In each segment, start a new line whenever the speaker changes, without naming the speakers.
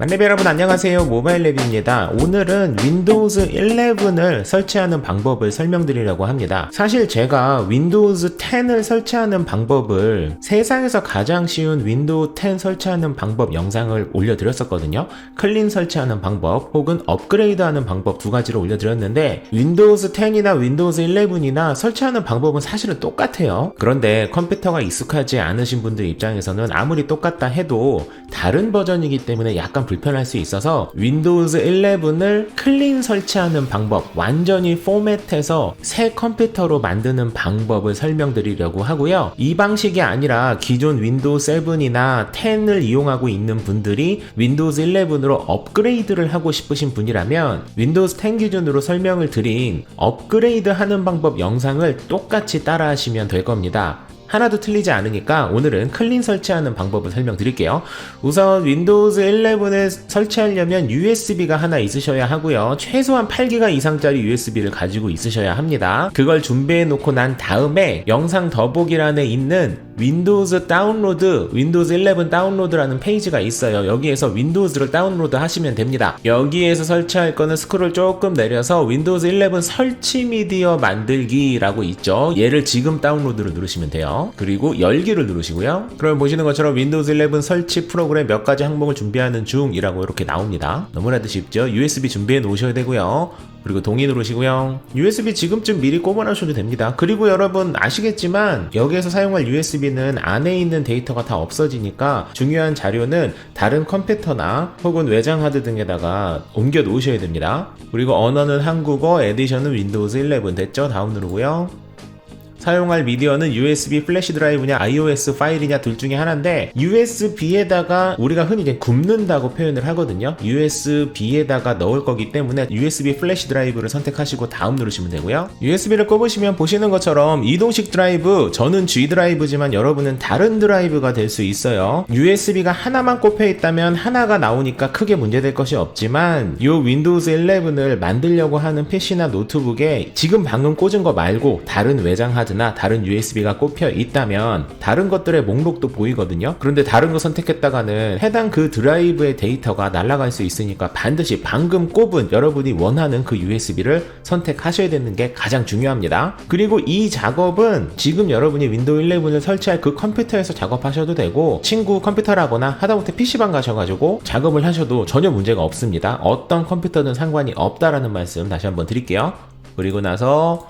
만렙 여러분 안녕하세요. 모바일랩입니다. 오늘은 윈도우즈 11을 설치하는 방법을 설명드리려고 합니다. 사실 제가 윈도우즈 10을 설치하는 방법을 세상에서 가장 쉬운 윈도우 10 설치하는 방법 영상을 올려드렸었거든요. 클린 설치하는 방법 혹은 업그레이드하는 방법 두 가지를 올려드렸는데 윈도우즈 10이나 윈도우즈 11이나 설치하는 방법은 사실은 똑같아요. 그런데 컴퓨터가 익숙하지 않으신 분들 입장에서는 아무리 똑같다 해도 다른 버전이기 때문에 약간 불편할 수 있어서 윈도우즈 11을 클린 설치하는 방법, 완전히 포맷해서 새 컴퓨터로 만드는 방법을 설명드리려고 하고요. 이 방식이 아니라 기존 윈도우 7이나 10을 이용하고 있는 분들이 윈도우즈 11으로 업그레이드를 하고 싶으신 분이라면 윈도우즈 10 기준으로 설명을 드린 업그레이드 하는 방법 영상을 똑같이 따라 하시면 될 겁니다. 하나도 틀리지 않으니까 오늘은 클린 설치하는 방법을 설명드릴게요. 우선 윈도우즈 11을 설치하려면 USB가 하나 있으셔야 하고요. 최소한 8기가 이상짜리 USB를 가지고 있으셔야 합니다. 그걸 준비해 놓고 난 다음에 영상 더보기란에 있는 윈도우즈 다운로드, 윈도우즈 11 다운로드라는 페이지가 있어요. 여기에서 윈도우즈를 다운로드 하시면 됩니다. 여기에서 설치할 거는 스크롤 조금 내려서 윈도우즈 11 설치 미디어 만들기라고 있죠. 얘를 지금 다운로드를 누르시면 돼요. 그리고 열기를 누르시고요. 그럼 보시는 것처럼 윈도우즈 11 설치 프로그램 몇 가지 항목을 준비하는 중이라고 이렇게 나옵니다. 너무나도 쉽죠? USB 준비해 놓으셔야 되고요. 그리고 동의 누르시고요. USB 지금쯤 미리 꼽아놓으셔도 됩니다. 그리고 여러분 아시겠지만 여기에서 사용할 USB 는 안에 있는 데이터가 다 없어지니까 중요한 자료는 다른 컴퓨터나 혹은 외장 하드 등에다가 옮겨 놓으셔야 됩니다. 그리고 언어는 한국어, 에디션은 윈도우즈 11 됐죠? 다음 누르고요. 사용할 미디어는 USB 플래시 드라이브냐 iOS 파일이냐 둘 중에 하나인데 USB에다가 우리가 흔히 이제 굽는다고 표현을 하거든요. USB에다가 넣을 거기 때문에 USB 플래시 드라이브를 선택하시고 다음 누르시면 되고요. USB를 꼽으시면 보시는 것처럼 이동식 드라이브, 저는 G 드라이브지만 여러분은 다른 드라이브가 될 수 있어요. USB가 하나만 꼽혀 있다면 하나가 나오니까 크게 문제될 것이 없지만 이 윈도우즈 11을 만들려고 하는 PC나 노트북에 지금 방금 꽂은 거 말고 다른 외장 하드 카드나 다른 USB가 꼽혀 있다면 다른 것들의 목록도 보이거든요. 그런데 다른 거 선택했다가는 해당 그 드라이브의 데이터가 날아갈 수 있으니까 반드시 방금 꼽은 여러분이 원하는 그 USB를 선택하셔야 되는 게 가장 중요합니다. 그리고 이 작업은 지금 여러분이 윈도우 11을 설치할 그 컴퓨터에서 작업하셔도 되고 친구 컴퓨터라거나 하다못해 PC방 가셔가지고 작업을 하셔도 전혀 문제가 없습니다. 어떤 컴퓨터든 상관이 없다라는 말씀 다시 한번 드릴게요. 그리고 나서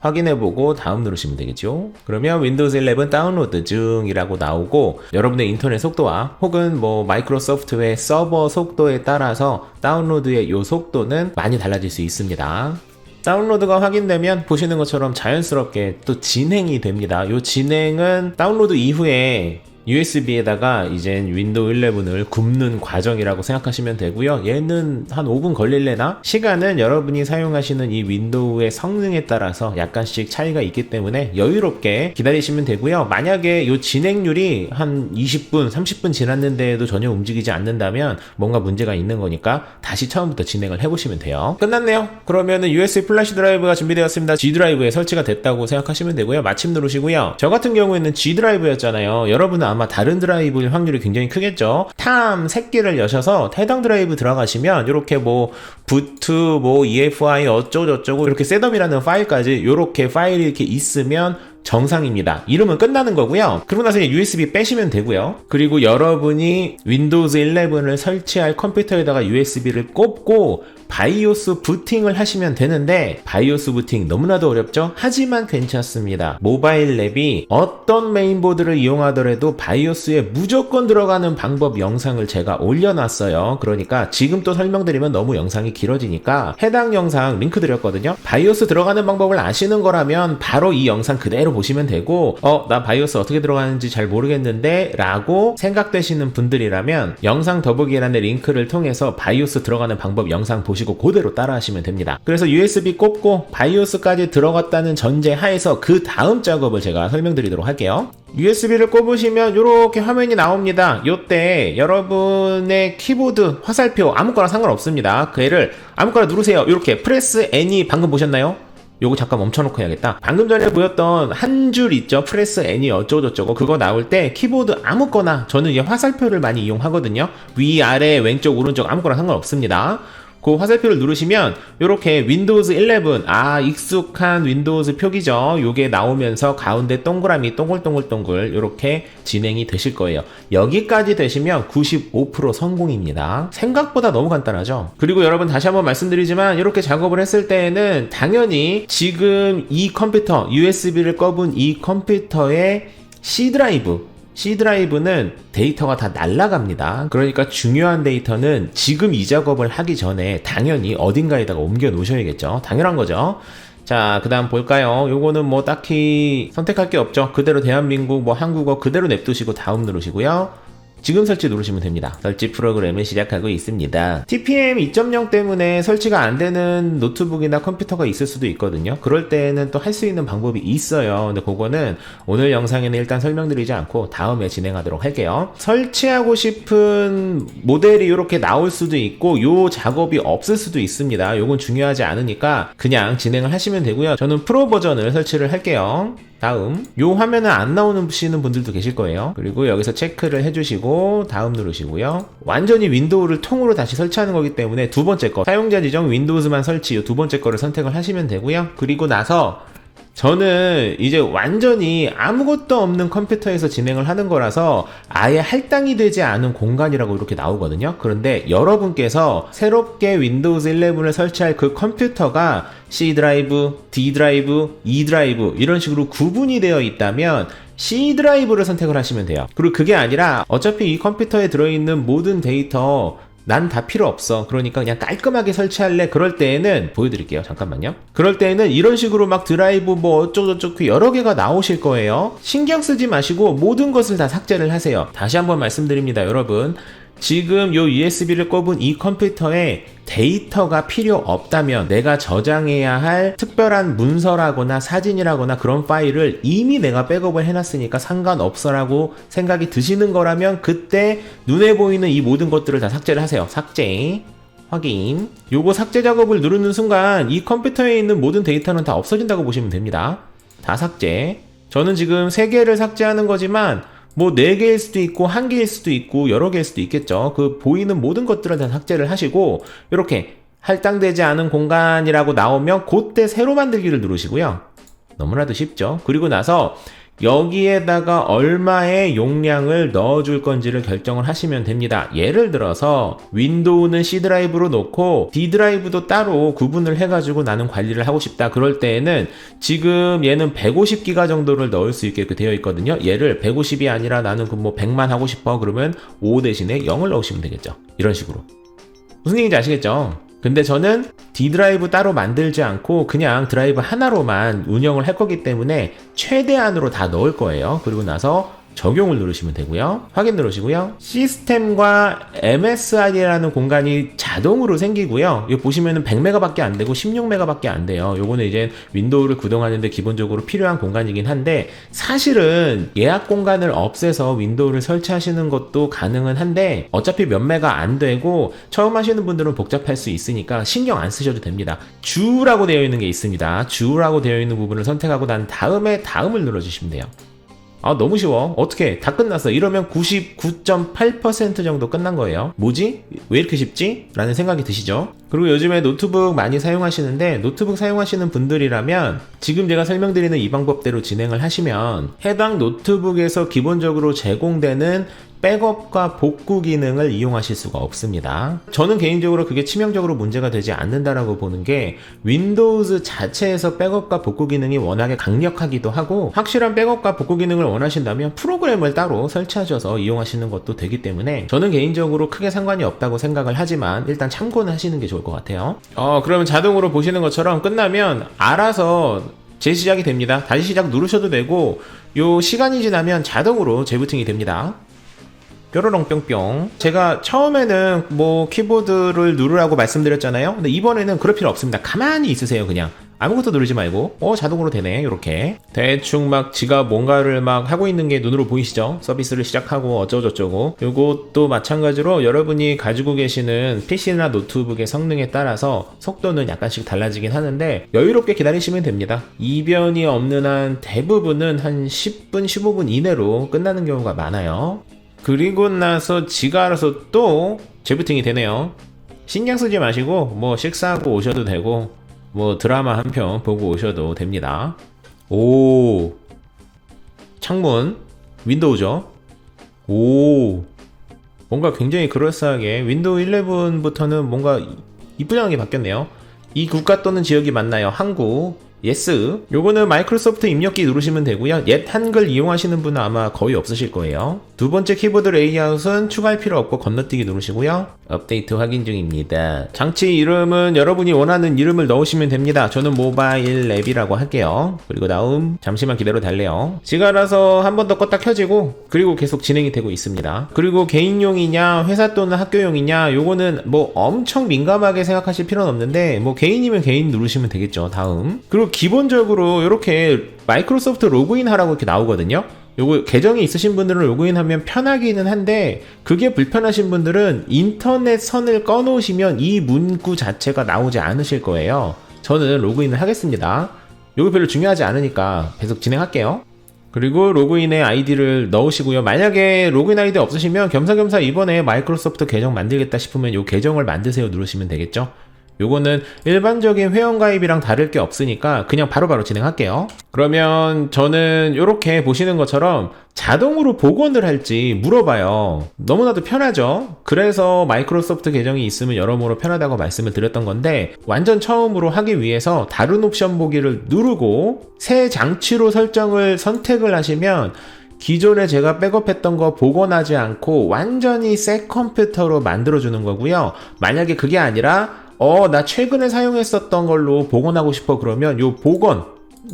확인해보고 다음 누르시면 되겠죠. 그러면 윈도우즈 11 다운로드 중이라고 나오고 여러분의 인터넷 속도와 혹은 뭐 마이크로소프트의 서버 속도에 따라서 다운로드의 요 속도는 많이 달라질 수 있습니다. 다운로드가 확인되면 보시는 것처럼 자연스럽게 또 진행이 됩니다. 요 진행은 다운로드 이후에 USB에다가 이젠 윈도우 11을 굽는 과정이라고 생각하시면 되고요. 얘는 한 5분 걸릴래나? 시간은 여러분이 사용하시는 이 윈도우의 성능에 따라서 약간씩 차이가 있기 때문에 여유롭게 기다리시면 되고요. 만약에 이 진행률이 한 20분, 30분 지났는데도 전혀 움직이지 않는다면 뭔가 문제가 있는 거니까 다시 처음부터 진행을 해보시면 돼요. 끝났네요. 그러면은 USB 플래시 드라이브가 준비되었습니다. G 드라이브에 설치가 됐다고 생각하시면 되고요. 마침 누르시고요. 저 같은 경우에는 G 드라이브였잖아요. 여러분은 아마 다른 드라이브일 확률이 굉장히 크겠죠. 탐 새끼를 여셔서 해당 드라이브 들어가시면 이렇게 뭐 부트 뭐 EFI 어쩌고저쩌고 이렇게 셋업이라는 파일까지 이렇게 파일이 이렇게 있으면 정상입니다. 이러면 끝나는 거고요. 그러고 나서 USB 빼시면 되고요. 그리고 여러분이 윈도우즈 11을 설치할 컴퓨터에다가 USB를 꼽고 바이오스 부팅을 하시면 되는데 바이오스 부팅 너무나도 어렵죠? 하지만 괜찮습니다. 모바일 랩이 어떤 메인보드를 이용하더라도 바이오스에 무조건 들어가는 방법 영상을 제가 올려놨어요. 그러니까 지금 또 설명드리면 너무 영상이 길어지니까 해당 영상 링크 드렸거든요. 바이오스 들어가는 방법을 아시는 거라면 바로 이 영상 그대로 보시면 되고 어, 나 바이오스 어떻게 들어가는지 잘 모르겠는데 라고 생각되시는 분들이라면 영상 더보기란의 링크를 통해서 바이오스 들어가는 방법 영상 보시 보시고 그대로 따라 하시면 됩니다. 그래서 USB 꼽고 바이오스까지 들어갔다는 전제 하에서 그 다음 작업을 제가 설명드리도록 할게요. USB를 꼽으시면 이렇게 화면이 나옵니다. 이때 여러분의 키보드 화살표 아무거나 상관없습니다. 그 애를 아무거나 누르세요. 이렇게 프레스 N이 방금 보셨나요? 요거 잠깐 멈춰놓고 해야겠다. 방금 전에 보였던 한 줄 있죠? 프레스 N이 어쩌고저쩌고 그거 나올 때 키보드 아무거나 저는 이제 화살표를 많이 이용하거든요. 위, 아래, 왼쪽, 오른쪽 아무거나 상관없습니다. 그 화살표를 누르시면 이렇게 윈도우즈 11, 아 익숙한 윈도우즈 표기죠. 요게 나오면서 가운데 동그라미 동글동글동글 이렇게 진행이 되실 거예요. 여기까지 되시면 95% 성공입니다. 생각보다 너무 간단하죠. 그리고 여러분 다시 한번 말씀드리지만 이렇게 작업을 했을 때에는 당연히 지금 이 컴퓨터 USB를 꺼본 이 컴퓨터의 C 드라이브 C 드라이브는 데이터가 다 날라갑니다. 그러니까 중요한 데이터는 지금 이 작업을 하기 전에 당연히 어딘가에다가 옮겨 놓으셔야겠죠. 당연한 거죠. 자, 그 다음 볼까요? 요거는 뭐 딱히 선택할 게 없죠. 그대로 대한민국, 뭐 한국어 그대로 냅두시고 다음 누르시고요. 지금 설치 누르시면 됩니다. 설치 프로그램을 시작하고 있습니다. TPM 2.0 때문에 설치가 안 되는 노트북이나 컴퓨터가 있을 수도 있거든요. 그럴 때는 또 할 수 있는 방법이 있어요. 근데 그거는 오늘 영상에는 일단 설명드리지 않고 다음에 진행하도록 할게요. 설치하고 싶은 모델이 이렇게 나올 수도 있고 요 작업이 없을 수도 있습니다. 요건 중요하지 않으니까 그냥 진행을 하시면 되고요. 저는 프로 버전을 설치를 할게요. 다음. 요 화면은 안 나오시는 분들도 계실 거예요. 그리고 여기서 체크를 해주시고 다음 누르시고요. 완전히 윈도우를 통으로 다시 설치하는 거기 때문에 두 번째 거. 사용자 지정 윈도우즈만 설치 요두 번째 거를 선택을 하시면 되고요. 그리고 나서 저는 이제 완전히 아무것도 없는 컴퓨터에서 진행을 하는 거라서 아예 할당이 되지 않은 공간이라고 이렇게 나오거든요. 그런데 여러분께서 새롭게 윈도우즈 11을 설치할 그 컴퓨터가 C 드라이브, D 드라이브, E 드라이브 이런 식으로 구분이 되어 있다면 C 드라이브를 선택을 하시면 돼요. 그리고 그게 아니라 어차피 이 컴퓨터에 들어있는 모든 데이터 난 다 필요 없어. 그러니까 그냥 깔끔하게 설치할래. 그럴 때에는 보여드릴게요. 잠깐만요. 그럴 때에는 이런 식으로 막 드라이브 뭐 어쩌고저쩌고 여러 개가 나오실 거예요. 신경 쓰지 마시고 모든 것을 다 삭제를 하세요. 다시 한번 말씀드립니다, 여러분. 지금 요 USB를 꼽은 이 컴퓨터에 데이터가 필요 없다면 내가 저장해야 할 특별한 문서라거나 사진이라거나 그런 파일을 이미 내가 백업을 해놨으니까 상관없어라고 생각이 드시는 거라면 그때 눈에 보이는 이 모든 것들을 다 삭제를 하세요. 삭제. 확인. 요거 삭제 작업을 누르는 순간 이 컴퓨터에 있는 모든 데이터는 다 없어진다고 보시면 됩니다. 다 삭제. 저는 지금 3개를 삭제하는 거지만 뭐 4개일 수도 있고 1개일 수도 있고 여러 개일 수도 있겠죠. 그 보이는 모든 것들을 다 삭제를 하시고 이렇게 할당되지 않은 공간이라고 나오면 그때 새로 만들기를 누르시고요. 너무나도 쉽죠. 그리고 나서 여기에다가 얼마의 용량을 넣어줄 건지를 결정을 하시면 됩니다. 예를 들어서 윈도우는 C 드라이브로 놓고 D 드라이브도 따로 구분을 해가지고 나는 관리를 하고 싶다. 그럴 때에는 지금 얘는 150기가 정도를 넣을 수 있게 되어 있거든요. 얘를 150이 아니라 나는 그뭐 100만 하고 싶어. 그러면 5 대신에 0을 넣으시면 되겠죠. 이런 식으로. 무슨 얘기인지 아시겠죠? 근데 저는 D 드라이브 따로 만들지 않고 그냥 드라이브 하나로만 운영을 할 거기 때문에 최대한으로 다 넣을 거예요. 그리고 나서 적용을 누르시면 되고요. 확인 누르시고요. 시스템과 MSI라는 공간이 자동으로 생기고요. 이거 보시면은 100메가밖에 안 되고 16메가밖에 안 돼요. 요거는 이제 윈도우를 구동하는데 기본적으로 필요한 공간이긴 한데 사실은 예약 공간을 없애서 윈도우를 설치하시는 것도 가능은 한데 어차피 몇 메가 안 되고 처음 하시는 분들은 복잡할 수 있으니까 신경 안 쓰셔도 됩니다. 주라고 되어 있는 게 있습니다. 주라고 되어 있는 부분을 선택하고 난 다음에 다음을 눌러주시면 돼요. 아 너무 쉬워. 어떻게 다 끝났어? 이러면 99.8% 정도 끝난 거예요. 뭐지? 왜 이렇게 쉽지? 라는 생각이 드시죠? 그리고 요즘에 노트북 많이 사용하시는데 노트북 사용하시는 분들이라면 지금 제가 설명드리는 이 방법대로 진행을 하시면 해당 노트북에서 기본적으로 제공되는 백업과 복구 기능을 이용하실 수가 없습니다. 저는 개인적으로 그게 치명적으로 문제가 되지 않는다라고 보는 게 윈도우즈 자체에서 백업과 복구 기능이 워낙에 강력하기도 하고 확실한 백업과 복구 기능을 원하신다면 프로그램을 따로 설치하셔서 이용하시는 것도 되기 때문에 저는 개인적으로 크게 상관이 없다고 생각을 하지만 일단 참고는 하시는 게 좋을 것 같아요. 어, 그러면 자동으로 보시는 것처럼 끝나면 알아서 재시작이 됩니다. 다시 시작 누르셔도 되고 요 시간이 지나면 자동으로 재부팅이 됩니다. 뾰로롱 뿅뿅. 제가 처음에는 뭐 키보드를 누르라고 말씀드렸잖아요. 근데 이번에는 그럴 필요 없습니다. 가만히 있으세요, 그냥. 아무것도 누르지 말고 어 자동으로 되네 이렇게 대충 막 지가 뭔가를 막 하고 있는 게 눈으로 보이시죠 서비스를 시작하고 어쩌고저쩌고 요것도 마찬가지로 여러분이 가지고 계시는 PC나 노트북의 성능에 따라서 속도는 약간씩 달라지긴 하는데 여유롭게 기다리시면 됩니다 이변이 없는 한 대부분은 한 10분 15분 이내로 끝나는 경우가 많아요 그리고 나서 지가 알아서 또 재부팅이 되네요 신경 쓰지 마시고 뭐 식사하고 오셔도 되고 뭐 드라마 한 편 보고 오셔도 됩니다. 오 창문 윈도우죠. 오 뭔가 굉장히 그럴싸하게 윈도우 11부터는 뭔가 이쁘장하게 바뀌었네요. 이 국가 또는 지역이 맞나요? 한국 예스. 요거는 마이크로소프트 입력기 누르시면 되고요. 옛 한글 이용하시는 분은 아마 거의 없으실 거예요. 두 번째 키보드 레이아웃은 추가할 필요 없고 건너뛰기 누르시고요. 업데이트 확인 중입니다. 장치 이름은 여러분이 원하는 이름을 넣으시면 됩니다. 저는 모바일 랩이라고 할게요. 그리고 다음 잠시만 기다려 달래요. 지가 알아서 한 번 더 껐다 켜지고 그리고 계속 진행이 되고 있습니다. 그리고 개인용이냐 회사 또는 학교용이냐 요거는 뭐 엄청 민감하게 생각하실 필요는 없는데 뭐 개인이면 개인 누르시면 되겠죠. 다음. 그리고 기본적으로 이렇게 마이크로소프트 로그인 하라고 이렇게 나오거든요. 요거 계정이 있으신 분들은 로그인하면 편하기는 한데 그게 불편하신 분들은 인터넷 선을 꺼놓으시면 이 문구 자체가 나오지 않으실 거예요. 저는 로그인을 하겠습니다. 요거 별로 중요하지 않으니까 계속 진행할게요. 그리고 로그인의 아이디를 넣으시고요. 만약에 로그인 아이디 없으시면 겸사겸사 이번에 마이크로소프트 계정 만들겠다 싶으면 요 계정을 만드세요 누르시면 되겠죠. 요거는 일반적인 회원가입이랑 다를 게 없으니까 그냥 바로 바로 진행할게요. 그러면 저는 이렇게 보시는 것처럼 자동으로 복원을 할지 물어봐요. 너무나도 편하죠? 그래서 마이크로소프트 계정이 있으면 여러모로 편하다고 말씀을 드렸던 건데 완전 처음으로 하기 위해서 다른 옵션 보기를 누르고 새 장치로 설정을 선택을 하시면 기존에 제가 백업했던 거 복원하지 않고 완전히 새 컴퓨터로 만들어주는 거고요. 만약에 그게 아니라 어, 나 최근에 사용했었던 걸로 복원하고 싶어 그러면 요 복원,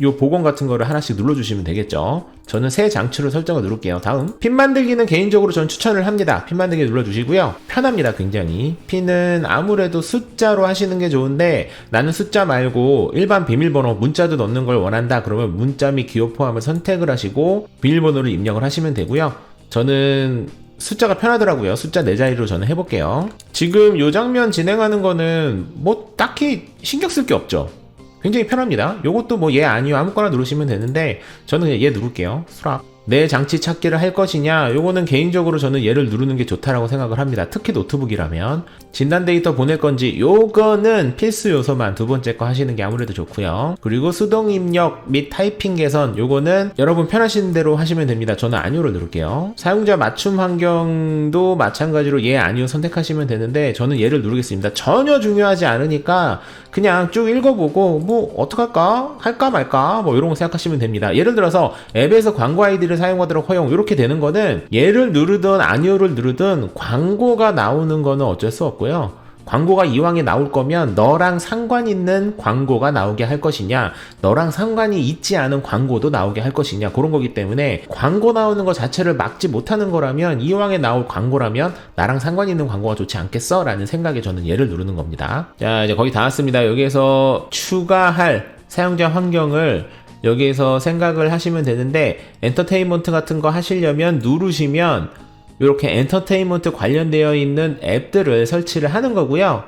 요 복원 같은 거를 하나씩 눌러주시면 되겠죠. 저는 새 장치로 설정을 누를게요. 다음. 핀 만들기는 개인적으로 전 추천을 합니다. 핀 만들기 눌러주시고요. 편합니다, 굉장히. 핀은 아무래도 숫자로 하시는 게 좋은데 나는 숫자 말고 일반 비밀번호, 문자도 넣는 걸 원한다. 그러면 문자 및 기호 포함을 선택을 하시고 비밀번호를 입력을 하시면 되고요. 저는 숫자가 편하더라고요. 숫자 4자리로 저는 해볼게요. 지금 요 장면 진행하는 거는 뭐 딱히 신경 쓸 게 없죠. 굉장히 편합니다. 요것도 뭐 얘 아니요 아무거나 누르시면 되는데 저는 얘 누를게요. 수락. 내 장치 찾기를 할 것이냐? 요거는 개인적으로 저는 얘를 누르는 게 좋다라고 생각을 합니다. 특히 노트북이라면. 진단 데이터 보낼 건지 요거는 필수 요소만 두 번째 거 하시는 게 아무래도 좋고요. 그리고 수동 입력 및 타이핑 개선 요거는 여러분 편하신 대로 하시면 됩니다. 저는 아니오를 누를게요. 사용자 맞춤 환경도 마찬가지로 얘 아니오 선택하시면 되는데 저는 얘를 누르겠습니다. 전혀 중요하지 않으니까 그냥 쭉 읽어보고 뭐 어떡할까? 할까 말까? 뭐 이런 거 생각하시면 됩니다. 예를 들어서 앱에서 광고 아이디를 사용하도록 허용 이렇게 되는 거는 얘를 누르든 아니오를 누르든 광고가 나오는 거는 어쩔 수 없고요. 광고가 이왕에 나올 거면 너랑 상관 있는 광고가 나오게 할 것이냐, 너랑 상관이 있지 않은 광고도 나오게 할 것이냐, 그런 거기 때문에 광고 나오는 거 자체를 막지 못하는 거라면 이왕에 나올 광고라면 나랑 상관 있는 광고가 좋지 않겠어? 라는 생각에 저는 얘를 누르는 겁니다. 자, 이제 거의 다 왔습니다. 여기에서 추가할 사용자 환경을 여기에서 생각을 하시면 되는데 엔터테인먼트 같은 거 하시려면 누르시면 이렇게 엔터테인먼트 관련되어 있는 앱들을 설치를 하는 거고요.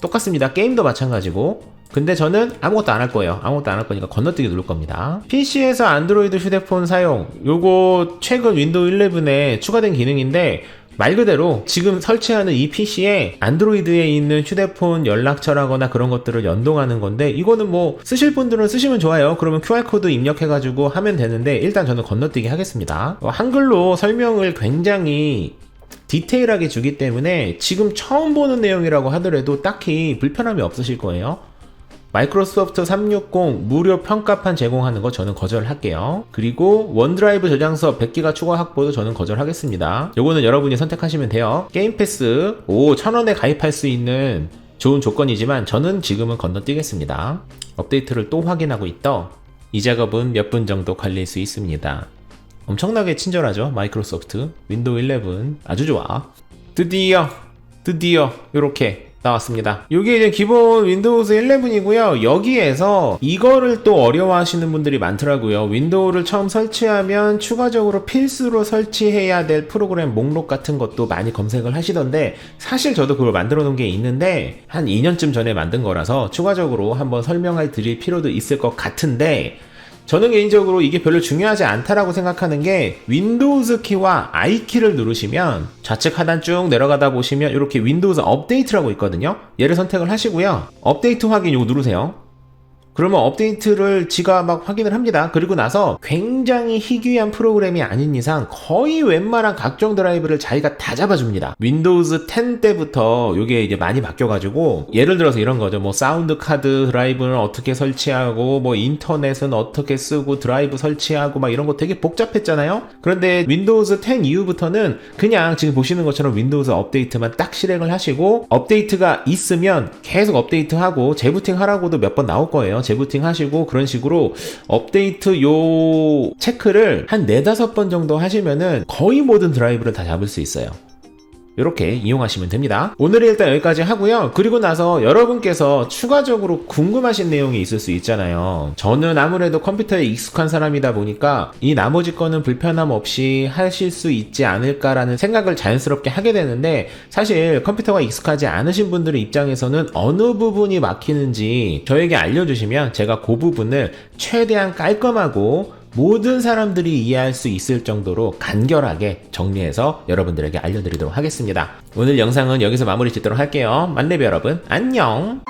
똑같습니다. 게임도 마찬가지고. 근데 저는 아무것도 안 할 거예요. 아무것도 안 할 거니까 건너뛰기 누를 겁니다. PC에서 안드로이드 휴대폰 사용. 요거 최근 윈도우 11에 추가된 기능인데 말 그대로 지금 설치하는 이 PC에 안드로이드에 있는 휴대폰 연락처라거나 그런 것들을 연동하는 건데 이거는 뭐 쓰실 분들은 쓰시면 좋아요. 그러면 QR코드 입력해가지고 하면 되는데 일단 저는 건너뛰기 하겠습니다. 어, 한글로 설명을 굉장히 디테일하게 주기 때문에 지금 처음 보는 내용이라고 하더라도 딱히 불편함이 없으실 거예요. 마이크로소프트 360 무료 평가판 제공하는 거 저는 거절할게요. 그리고 원드라이브 저장소 100기가 추가 확보도 저는 거절하겠습니다. 요거는 여러분이 선택하시면 돼요. 게임 패스 5 1000원에 가입할 수 있는 좋은 조건이지만 저는 지금은 건너뛰겠습니다. 업데이트를 또 확인하고 있더. 이 작업은 몇 분 정도 걸릴 수 있습니다. 엄청나게 친절하죠 마이크로소프트 윈도우 11 아주 좋아 드디어 드디어 이렇게 나왔습니다. 이게 이제 기본 윈도우즈 11이고요. 여기에서 이거를 또 어려워하시는 분들이 많더라고요. 윈도우를 처음 설치하면 추가적으로 필수로 설치해야 될 프로그램 목록 같은 것도 많이 검색을 하시던데 사실 저도 그걸 만들어 놓은 게 있는데 한 2년쯤 전에 만든 거라서 추가적으로 한번 설명할 드릴 필요도 있을 것 같은데 저는 개인적으로 이게 별로 중요하지 않다라고 생각하는 게 윈도우즈 키와 I 키를 누르시면 좌측 하단 쭉 내려가다 보시면 이렇게 윈도우즈 업데이트라고 있거든요. 얘를 선택을 하시고요. 업데이트 확인 요거 누르세요. 그러면 업데이트를 지가 막 확인을 합니다. 그리고 나서 굉장히 희귀한 프로그램이 아닌 이상 거의 웬만한 각종 드라이브를 자기가 다 잡아줍니다. 윈도우즈 10 때부터 이게 이제 많이 바뀌어가지고 예를 들어서 이런 거죠. 뭐 사운드 카드 드라이브는 어떻게 설치하고 뭐 인터넷은 어떻게 쓰고 드라이브 설치하고 막 이런 거 되게 복잡했잖아요. 그런데 윈도우즈 10 이후부터는 그냥 지금 보시는 것처럼 윈도우즈 업데이트만 딱 실행을 하시고 업데이트가 있으면 계속 업데이트하고 재부팅 하라고도 몇 번 나올 거예요. 재부팅 하시고 그런 식으로 업데이트 요 체크를 한 네다섯 번 정도 하시면은 거의 모든 드라이브를 다 잡을 수 있어요. 이렇게 이용하시면 됩니다. 오늘은 일단 여기까지 하고요. 그리고 나서 여러분께서 추가적으로 궁금하신 내용이 있을 수 있잖아요. 저는 아무래도 컴퓨터에 익숙한 사람이다 보니까 이 나머지 거는 불편함 없이 하실 수 있지 않을까라는 생각을 자연스럽게 하게 되는데 사실 컴퓨터가 익숙하지 않으신 분들의 입장에서는 어느 부분이 막히는지 저에게 알려주시면 제가 그 부분을 최대한 깔끔하고 모든 사람들이 이해할 수 있을 정도로 간결하게 정리해서 여러분들에게 알려드리도록 하겠습니다. 오늘 영상은 여기서 마무리 짓도록 할게요. 만렙 여러분, 안녕!